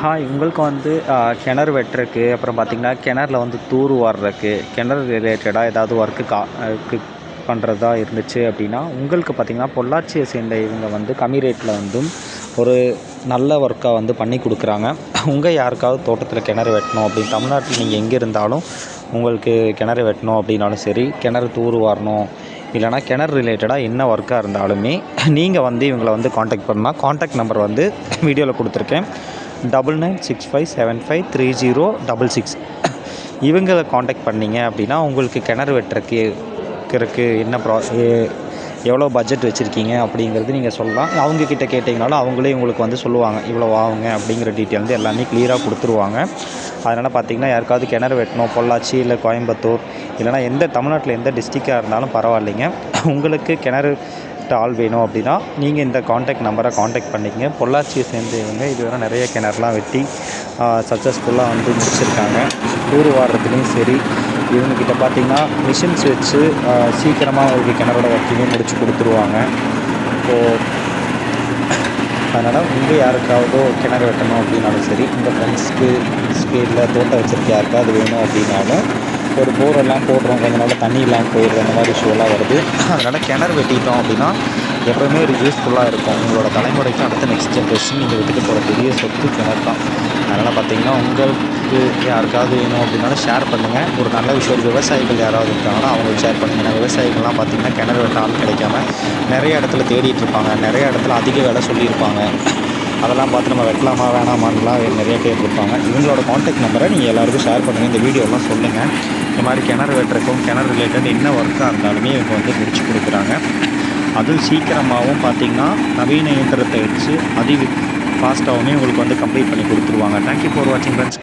Hi உங்களுக்கு வந்து கிணறு வெட்டுறக்கு அப்புறம் பார்த்தீங்கன்னா கிணறுல வந்து தூர் வார்றக்கு கிணறு ரிலேட்டடாக ஏதாவது ஒர்க்கு கா பண்ணுறதா இருந்துச்சு அப்படின்னா உங்களுக்கு பார்த்தீங்கன்னா பொள்ளாச்சியை சேர்ந்த இவங்க வந்து கம்மி ரேட்டில் வந்து ஒரு நல்ல ஒர்க்காக வந்து பண்ணி கொடுக்குறாங்க. உங்கள் யாருக்காவது தோட்டத்தில் கிணறு வெட்டணும் அப்படின்னு தமிழ்நாட்டில் நீங்கள் எங்கே இருந்தாலும் உங்களுக்கு கிணறு வெட்டணும் அப்படின்னாலும் சரி கிணறு தூர் வாரணும் இல்லைனா கிணறு ரிலேட்டடாக என்ன ஒர்க்காக இருந்தாலுமே நீங்கள் வந்து இவங்களை வந்து காண்டாக்ட் பண்ணால் காண்டாக்ட் நம்பர் வந்து வீடியோவில் கொடுத்துருக்கேன். Double nine six five seven five three zero double six இவங்களை காண்டாக்ட் பண்ணிங்க அப்படின்னா உங்களுக்கு கிணறு வெட்டுறக்கு க்கு என்ன ப்ரா எவ்வளோ பட்ஜெட் வச்சுருக்கீங்க அப்படிங்கிறது நீங்கள் சொல்லலாம். அவங்கக்கிட்ட கேட்டிங்கனாலும் அவங்களே உங்களுக்கு வந்து சொல்லுவாங்க இவ்வளோ ஆகுங்க அப்படிங்கிற டீட்டெயில் வந்து எல்லாமே கிளியராக கொடுத்துருவாங்க. அதனால் பார்த்தீங்கன்னா யாருக்காவது கிணறு வெட்டணும் பொள்ளாச்சி இல்லை கோயம்புத்தூர் இல்லைனா எந்த தமிழ்நாட்டில் எந்த டிஸ்ட்ரிக்டாக இருந்தாலும் பரவாயில்லைங்க. உங்களுக்கு கிணறு வெட்ட ஆள் வேணும் அப்படின்னா நீங்கள் இந்த காண்டாக்ட் நம்பரை காண்டாக்ட் பண்ணிக்கங்க. பொள்ளாச்சியை சேர்ந்தவங்க இதுவரை நிறைய கிணறுலாம் வெட்டி சக்ஸஸ்ஃபுல்லாக வந்து முடிச்சிருக்காங்க. தூர் வாடுறதுலேயும் சரி இவங்கக்கிட்ட பார்த்தீங்கன்னா மிஷின்ஸ் வச்சு சீக்கிரமாக உங்களுக்கு கிணறோட ஒர்க்கையுமே முடிச்சு கொடுத்துருவாங்க. இப்போது அதனால் உங்கள் யாருக்காவதோ கிணறு வெட்டணும் அப்படின்னாலும் சரி உங்கள் ஃப்ரெண்ட்ஸ்க்கு ஸ்பீடில் தோட்டம் வச்சுருக்க யாருக்காவது வேணும் அப்படின்னாலும் ஒரு போரெல்லாம் போடுறோம் கொஞ்ச நாள் தண்ணி இல்லாமல் போயிடுற அந்த மாதிரி இஷ்யூலாம் வருது. அதனால் கிணறு வெட்டிட்டோம் அப்படின்னா எப்போவுமே ஒரு யூஸ்ஃபுல்லாக இருக்கும். உங்களோட தலைமுறைக்கு அடுத்த நெக்ஸ்ட் ஜென்ரேஷன் நீங்கள் விட்டுட்டு போகிற பெரிய சொத்து கிணறு தான். அதனால் பார்த்தீங்கன்னா உங்களுக்கு யாருக்காவது வேணும் அப்படின்னாலும் ஷேர் பண்ணுங்கள் ஒரு நல்ல விஷயம் ஒரு விவசாயிகள் யாராவது இருக்காங்கன்னா அவங்களுக்கு ஷேர் பண்ணுங்கள் ஏன்னா விவசாயிகள்லாம் பார்த்தீங்கன்னா கிணறு வெட்ட ஆள் கிடைக்காம நிறைய இடத்துல தேடிட்டு இருப்பாங்க. நிறைய இடத்துல அதிக விலை சொல்லியிருப்பாங்க. அதெல்லாம் பார்த்து நம்ம வெட்டலாமா வேணாமான்லாம் நிறைய பேர் இருப்பாங்க. இவங்களோட காண்டாக்ட் நம்பரை நீங்கள் எல்லாருக்கும் ஷேர் பண்ணுங்கள் இந்த வீடியோலாம் சொல்லுங்கள் இந்த மாதிரி கிணறு வெட்டுறக்கும் கிணறு ரிலேட்டட் என்ன ஒர்க்காக இருந்தாலுமே இவங்க வந்து முடிச்சு கொடுக்குறாங்க. அதுவும் சீக்கிரமாகவும் பார்த்தீங்கன்னா நவீன இயந்திரத்தை வச்சு அதி ஃபாஸ்ட்டாகவுமே உங்களுக்கு வந்து கம்ப்ளீட் பண்ணி கொடுத்துருவாங்க. தேங்க்யூ ஃபார் வாட்சிங் ஃப்ரெண்ட்ஸ்